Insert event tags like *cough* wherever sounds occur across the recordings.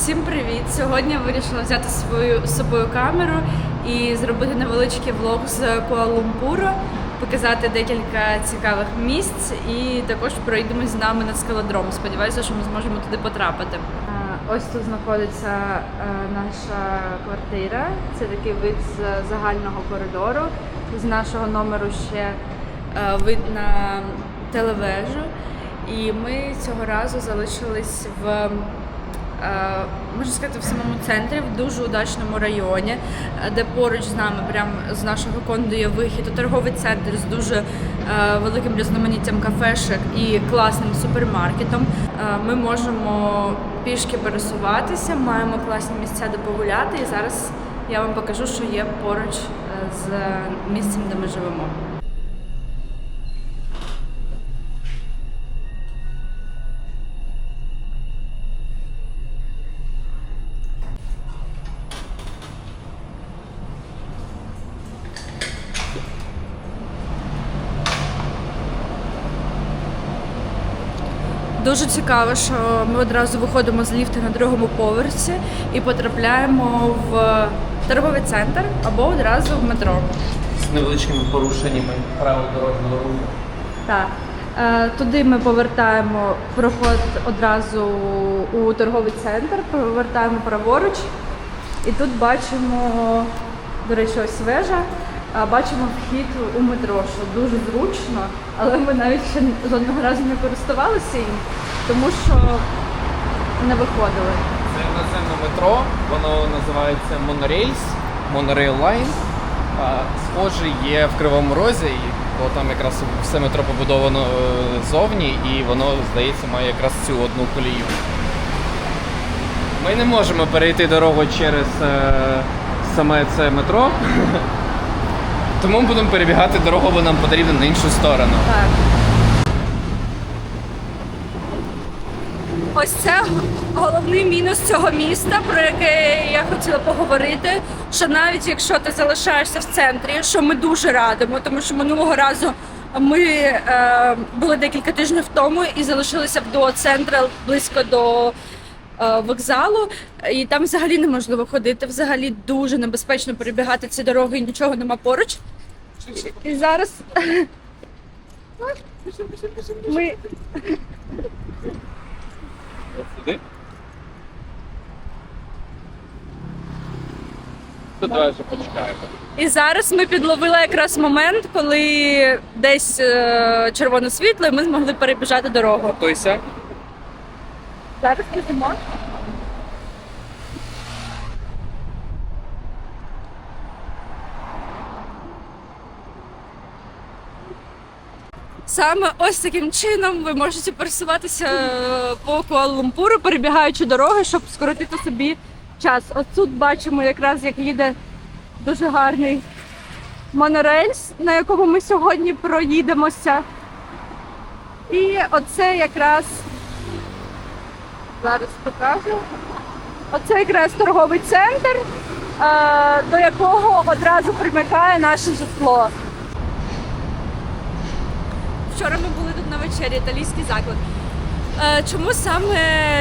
Всім привіт! Сьогодні я вирішила взяти свою з собою камеру і зробити невеличкий влог з Куала-Лумпуру, показати декілька цікавих місць і також пройдемось з нами на скалодром. Сподіваюся, що ми зможемо туди потрапити. Ось тут знаходиться е, наша квартира. Це такий вид з загального коридору. З нашого номеру ще е, вид на телевежу. І ми цього разу залишились в можна сказати, в самому центрі, в дуже удачному районі, е, де поруч з нами, прямо з нашого конду є вихід у торговий центр з дуже е, великим різноманіттям кафешок і класним супермаркетом. Е, Ми можемо пішки пересуватися, маємо класні місця, де погуляти. І зараз я вам покажу, що є поруч е, з місцем, де ми живемо. Дуже цікаво, що ми одразу виходимо з ліфта на другому поверсі і потрапляємо в торговий центр або одразу в метро. з невеличкими порушеннями правил дорожнього руху. Так. Е, Туди ми повертаємо проход одразу у торговий центр, повертаємо праворуч. І тут бачимо, до речі, ось вежа. Бачимо вхід у метро, що дуже зручно, але ми навіть ще жодного разу не користувалися їм, тому що не виходили. Це наземне метро, воно називається Monorails, Monorail Line. Схоже є в Кривому Розі, бо там якраз все метро побудовано е, ззовні, і воно, здається, має якраз цю одну колію. Ми не можемо перейти дорогу через е, саме це метро. *laughs* Тому ми будемо перебігати дорогу, бо нам потрібно на іншу сторону. Так. Ось це головний мінус цього міста, про яке я хотіла поговорити. Що навіть якщо ти залишаєшся в центрі, що ми дуже радимо, тому що минулого разу ми е, були декілька тижнів тому і залишилися до центра близько до вокзалу, і там взагалі неможливо ходити. Взагалі дуже небезпечно перебігати ці дороги, і нічого нема поруч. І зараз ми. І зараз ми підловили якраз момент, коли десь е, червоне світло, і ми змогли перебіжати дорогу. Готуйся. Зараз біжимо. Саме ось таким чином ви можете пересуватися е, по Куала-Лумпуру, перебігаючи дороги, щоб скоротити собі час. От тут бачимо якраз, як їде дуже гарний монорельс, на якому ми сьогодні проїдемося. І оце якраз зараз покажу. Оце якраз торговий центр, е, до якого одразу примикає наше житло. Вчора ми були тут на вечері, італійський заклад. Е, Чому саме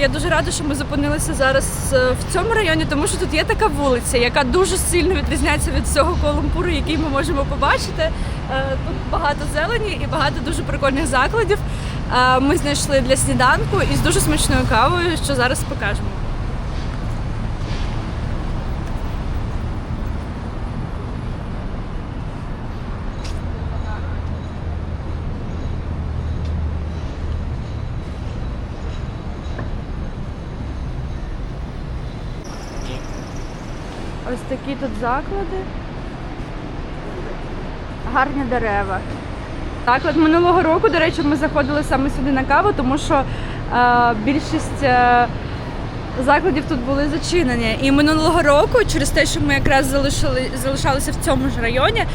я дуже рада, що ми зупинилися зараз е, в цьому районі, тому що тут є така вулиця, яка дуже сильно відрізняється від цього Колумпуру, який ми можемо побачити. Тут багато зелені і багато дуже прикольних закладів. Ми знайшли для сніданку із дуже смачною кавою, що зараз покажемо. Ось такі тут заклади. Гарні дерева. Заклад минулого року, до речі, ми заходили саме сюди на каву, тому що е, більшість е, закладів тут були зачинені. І минулого року, через те, що ми якраз залишили, залишалися в цьому ж районі м,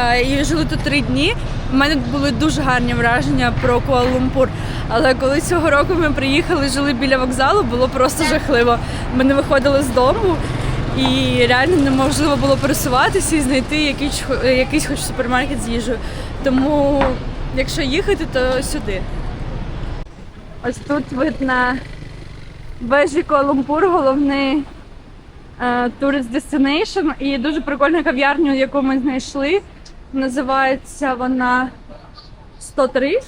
е, і жили тут три дні, в мене були дуже гарні враження про Куала-Лумпур. Але коли цього року ми приїхали, жили біля вокзалу, було просто жахливо. Ми не виходили з дому. І реально неможливо було пересуватися і знайти якийсь, якийсь хоч супермаркет з їжею. Тому, якщо їхати, то сюди. Ось тут видно вежі Куала-Лумпур, головний е, tourist destination. І дуже прикольна кав'ярня, яку ми знайшли. Називається вона 103.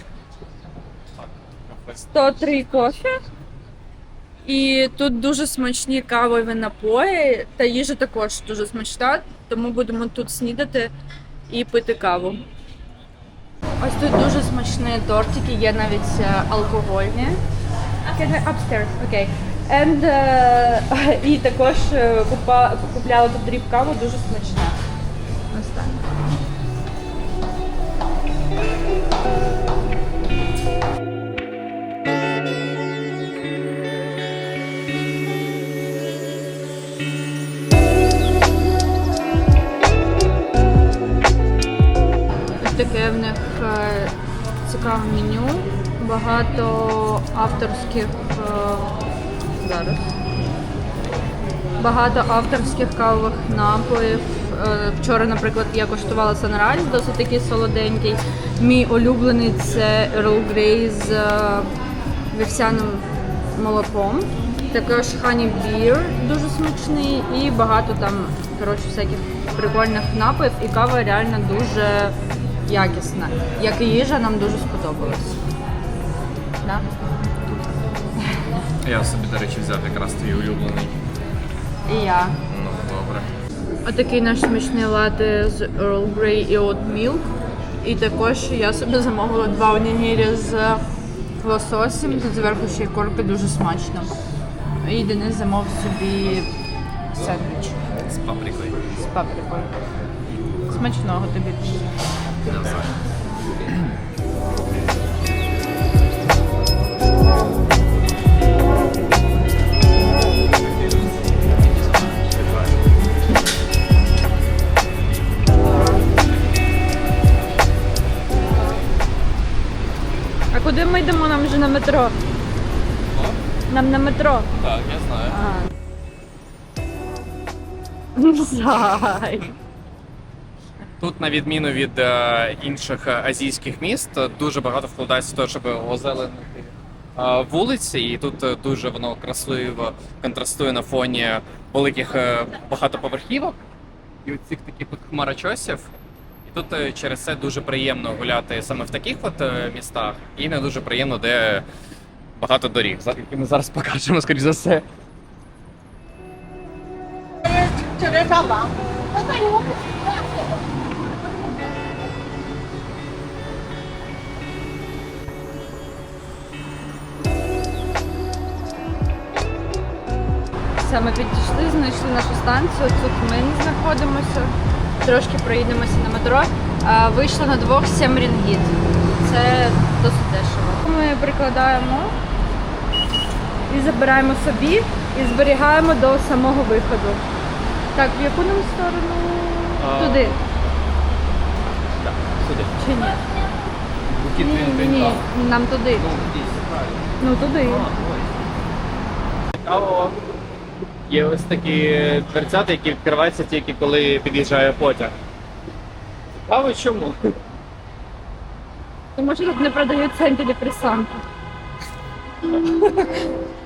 103 кофе. І тут дуже смачні кавові напої, та їжа також дуже смачна, тому будемо тут снідати і пити каву. Тут дуже смачні тортики, є навіть е, алкогольні. Can I upstairs? Okay. And, uh, *laughs* і також е, купа, купляла тут дріб каву, дуже смачна. Ось таке в них е, цікаве меню. Багато авторських е, зараз. Багато авторських кавових напоїв. Е, Вчора, наприклад, я коштувала Sunrise, досить такий солоденький. Мій улюблений це Earl Grey з вівсяним молоком. Також Honey Beer дуже смачний і багато там коротше, всяких прикольних напоїв. І кава реально дуже якісна. Як і їжа, нам дуже сподобалась. Да? Я собі, до речі, взяв якраз твій улюблений. І я. Ну, добре. Отакий наш смачний лати з Earl Grey і Oat Milk. І також я собі замовила два онігірі з лососем. Тут зверху ще й корки дуже смачно. І Денис замовив собі сендвіч З паприкою. з паприкою. Смачного тобі. А куди ми йдемо? Нам вже на метро. Нам на метро. Так, я знаю. Зай. *laughs* Тут, на відміну від е, інших е, азійських міст, дуже багато вкладається в те, щоб озеленити е, вулиці, і тут дуже воно красиво контрастує на фоні великих багатоповерхівок і оцих таких хмарочосів. І тут через це дуже приємно гуляти саме в таких от містах, і не дуже приємно, де багато доріг, які ми зараз покажемо, скоріш за все. Все, ми підійшли, знайшли нашу станцію. Тут ми знаходимося. Трошки проїдемося на метро. Вийшло на двох 7 рінгіт. Це досить дешево. Ми прикладаємо і забираємо собі і зберігаємо до самого виходу. Так, в яку нам сторону? А, Туди. Так, сюди. Чи ні? Ні, ні, ні. Нам туди. Ну. Ну туди. Цікаво. Є ось такі дверцята, які відкриваються тільки коли під'їжджає потяг. Цікаво чому? Тому що тут не продаються антидепресанти. *laughs*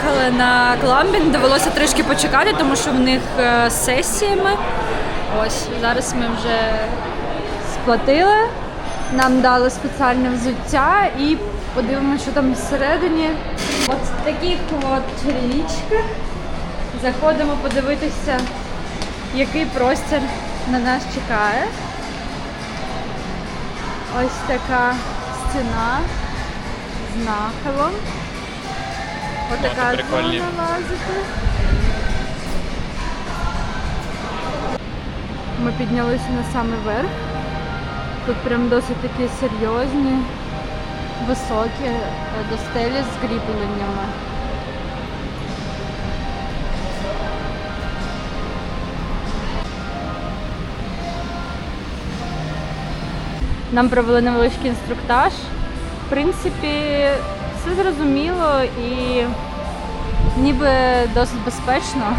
приїхали на кламбінг, довелося трішки почекати, тому що в них е, з сесіями. Ось зараз ми вже сплатили Нам дали спеціальне взуття і подивимося, що там всередині. От в таких от черевичках заходимо подивитися, який простір на нас чекає. Ось така стіна з нахилом. Ось така прикольні. Ми піднялися на самий верх. Тут прям досить такі серйозні, високі е, до стелі з кріпленнями. Нам провели невеличкий інструктаж. В принципі, все зрозуміло і ніби досить безпечно.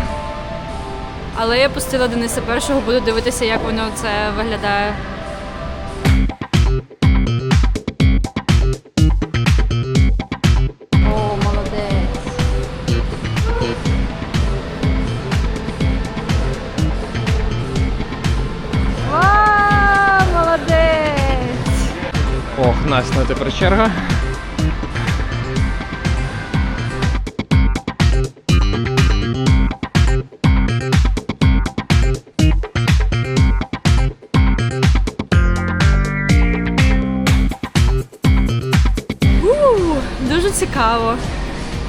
Але я пустила Дениса першого, буду дивитися, як воно це виглядає. О, молодець. Вау, молодець! Ох, Настя, тепер черга. Цікаво.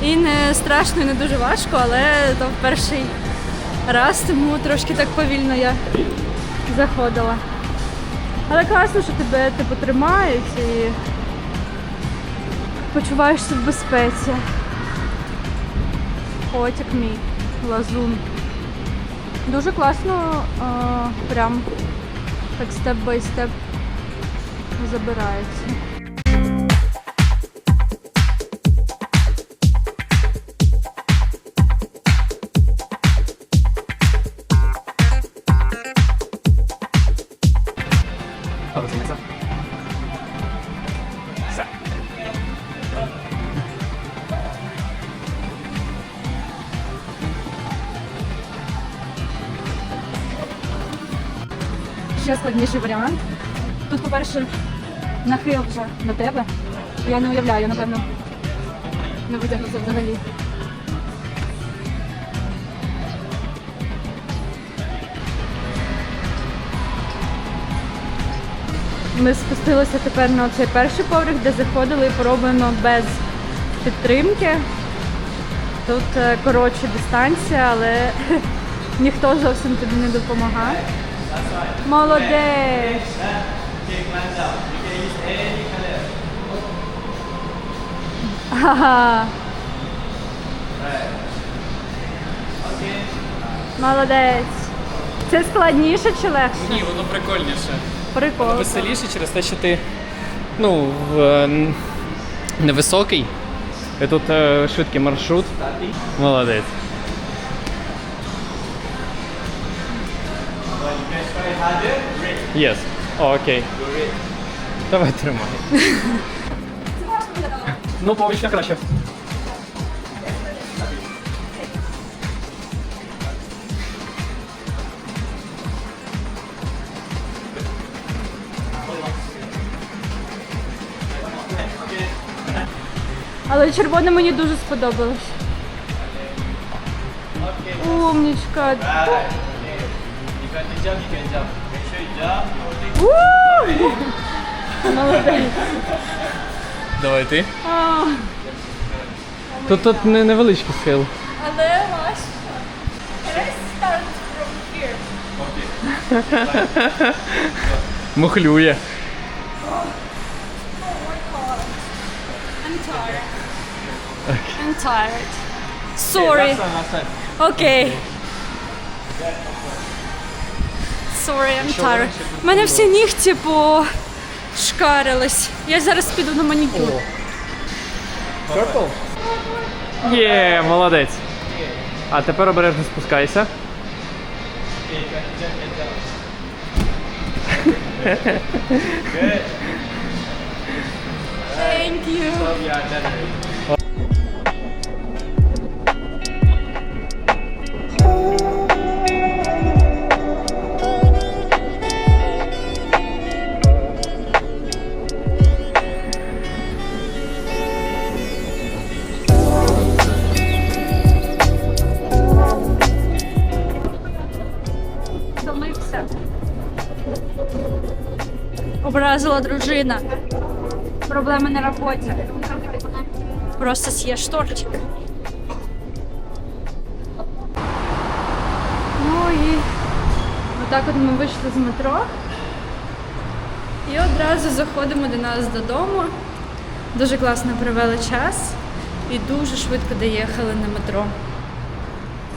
І не страшно, і не дуже важко, але то в перший раз, тому трошки так повільно я заходила. Але класно, що тебе типу, тримають і почуваєшся в безпеці. Котик мій, лазун. Дуже класно, а, прям так степ бай степ забирається. Ще складніший варіант. Тут, по-перше, нахил вже на тебе. Я не уявляю, напевно, не витягнуся взагалі. Ми спустилися тепер на цей перший поверх, де заходили і пороблено без підтримки. Тут е, коротша дистанція, але *laughs* ніхто зовсім тобі не допомагає. Молодець! Ага. Молодець. Це складніше чи легше? Ні, воно прикольніше. Прикол. Веселіше через те, що ти ну, в, е, невисокий. І тут е, швидкий маршрут. Молодець. Yes. О, окей. Давай тримай. ну, повічно краще. Але червоне мені дуже сподобалось. Умнічка. У! Молодець. Давай ти. А, Тут тут не невеличкий схил. Але важко. Can I start from here? *laughs* Мухлює. I'm tired. I'm tired. Sorry. Окей. Sorry, I'm tired. У мене всі нігті пошкарились. Я зараз піду на манікюр. Purple? Є, молодець. А тепер обережно спускайся. Thank you. Образила дружина. Проблеми на роботі. Просто з'їш тортик. Ну і отак от ми вийшли з метро. І одразу заходимо до нас додому. Дуже класно провели час і дуже швидко доїхали на метро.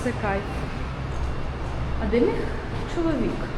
Це кайф. Де чоловік?